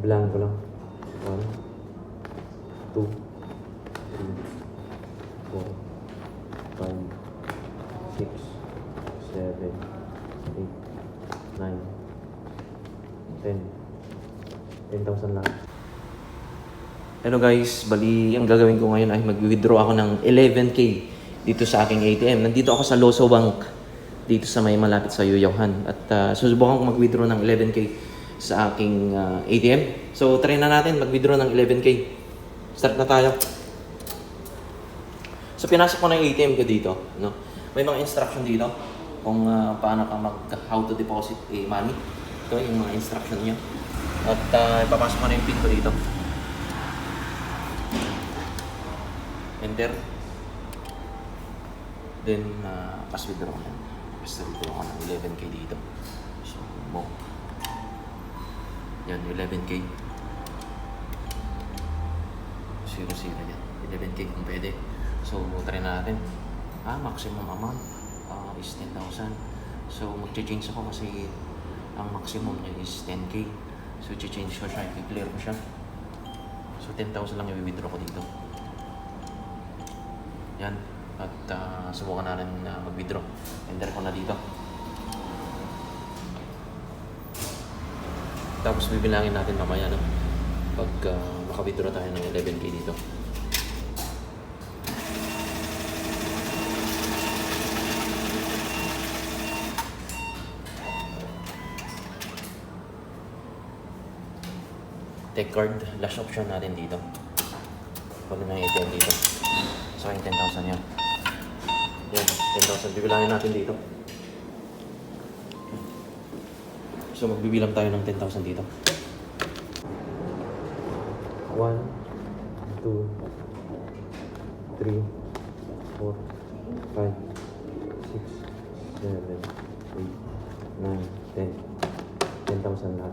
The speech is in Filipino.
Blanco lang. One, two, three, four, five, six, seven, eight, nine, ten. 10,000 lang. Hello guys, bali ang gagawin ko ngayon ay mag-withdraw ako ng 11k dito sa aking ATM. Nandito ako sa Loso Bank dito sa may malapit sa Yuyawhan at uh, susubukan ko mag-withdraw ng 11k sa aking ah, ATM. So try na natin mag-withdraw ng 11k. Start na tayo. So pinasok ko na yung ATM ko dito, no. May mga instruction dito kung ah, paano ka mag how to deposit a money. Ito yung mga instruction niya. At uh, ipapasok ko na yung pin ko dito. Enter. Then, uh, pass withdraw ko yan. Pass withdraw ko ng 11k dito. So, mo. Yan, 11k. Zero zero yan. 11k kung pwede. So, try na natin. Ah, maximum amount uh, is 10,000. So, mag-change ako kasi ang maximum niya is 10k. So, change ko siya. I-clear ko siya. So, 10,000 lang yung withdraw ko dito. Yan. At uh, subukan na rin uh, mag-withdraw. Enter ko na dito. Tapos bibilangin natin mamaya no? pag uh, maka-withdraw tayo ng 11k dito. Take card, last option natin dito. Pag na ATM dito. So, yung 10,000 yan. Yan, 10,000. Bibilangin natin dito. So, magbibilang tayo ng 10,000 dito. 1, 2, 3, 4, 5, 6, 7, 8, 9, 10. 10,000 lahat.